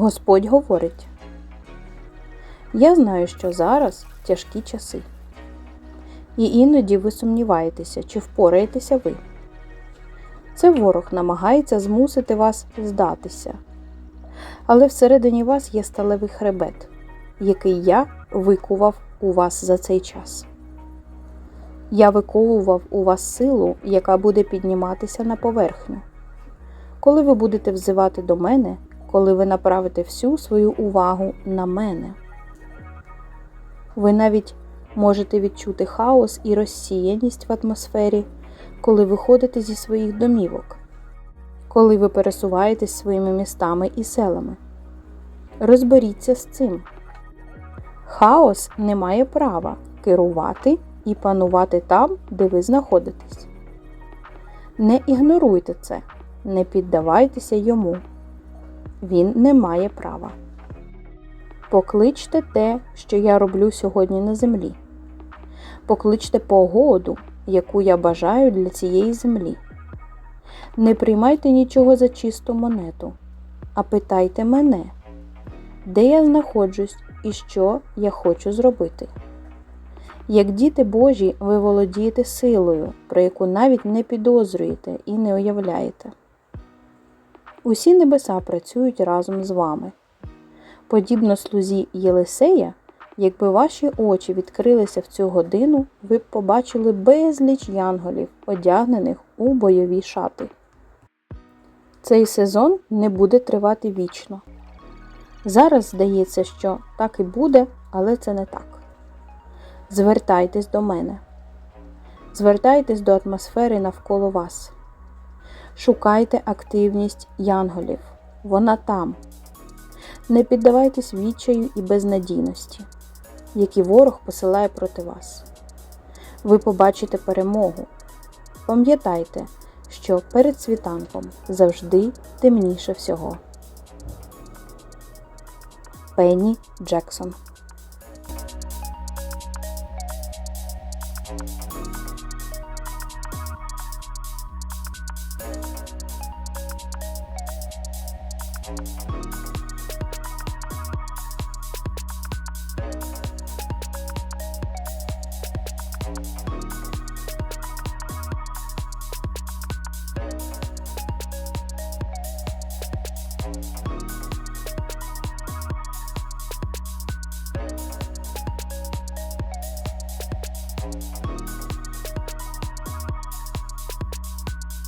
Господь говорить: Я знаю, що зараз тяжкі часи. І іноді ви сумніваєтеся, чи впораєтеся ви. Це ворог намагається змусити вас здатися. Але всередині вас є сталевий хребет, який я викував у вас за цей час. Я виковував у вас силу, яка буде підніматися на поверхню. Коли ви будете взивати до мене, коли ви направите всю свою увагу на мене. Ви навіть можете відчути хаос і розсіяність в атмосфері, коли виходите зі своїх домівок, коли ви пересуваєтесь своїми містами і селами. Розберіться з цим. Хаос не має права керувати і панувати там, де ви знаходитесь. Не ігноруйте це, не піддавайтеся йому. Він не має права. Покличте те, що я роблю сьогодні на землі. Покличте погоду, яку я бажаю для цієї землі. Не приймайте нічого за чисту монету, а питайте мене, де я знаходжусь і що я хочу зробити. Як діти Божі, ви володієте силою, про яку навіть не підозрюєте і не уявляєте. Усі небеса працюють разом з вами. Подібно слузі Єлисея, якби ваші очі відкрилися в цю годину, ви б побачили безліч янголів, одягнених у бойові шати. Цей сезон не буде тривати вічно. Зараз здається, що так і буде, але це не так. Звертайтесь до мене. Звертайтесь до атмосфери навколо вас. Шукайте активність янголів. Вона там. Не піддавайтесь відчаю і безнадійності, які ворог посилає проти вас. Ви побачите перемогу. Пам'ятайте, що перед світанком завжди темніше всього. Пенні Джексон